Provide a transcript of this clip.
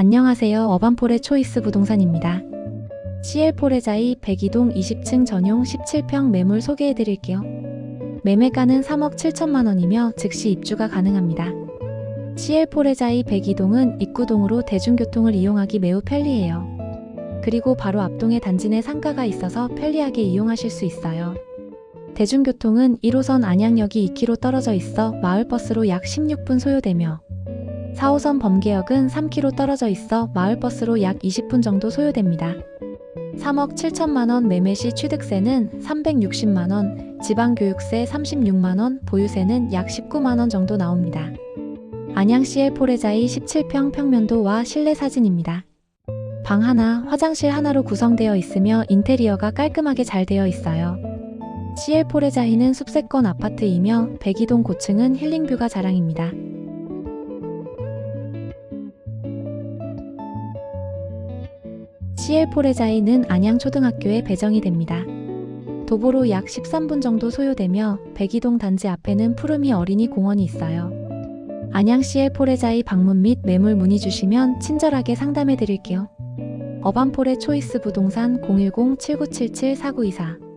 안녕하세요. 어반폴의 초이스 부동산입니다. CL폴의자이 102동 20층 전용 17평 매물 소개해 드릴게요. 매매가는 3억 7천만 원이며 즉시 입주가 가능합니다. CL폴의자이 102동은 입구동으로 대중교통을 이용하기 매우 편리해요. 그리고 바로 앞동에 단지 내 상가가 있어서 편리하게 이용하실 수 있어요. 대중교통은 1호선 안양역이 2km 떨어져 있어 마을버스로 약 16분 소요되며 4호선 범계역은 3km 떨어져 있어 마을버스로 약 20분 정도 소요됩니다. 3억 7천만 원 매매 시 취득세는 360만 원, 지방교육세 36만 원, 보유세는 약 19만 원 정도 나옵니다. 안양시의 포레자이 17평 평면도와 실내 사진입니다. 방 하나, 화장실 하나로 구성되어 있으며 인테리어가 깔끔하게 잘 되어 있어요. CL 포레자이는 숲세권 아파트이며 102동 고층은 힐링뷰가 자랑입니다. CL 포레자이는 안양초등학교에 배정이 됩니다. 도보로 약 13분 정도 소요되며 102동 단지 앞에는 푸르미 어린이 공원이 있어요. 안양 CL 포레자이 방문 및 매물 문의 주시면 친절하게 상담해 드릴게요. 어반폴의 초이스 부동산 010-7977-4924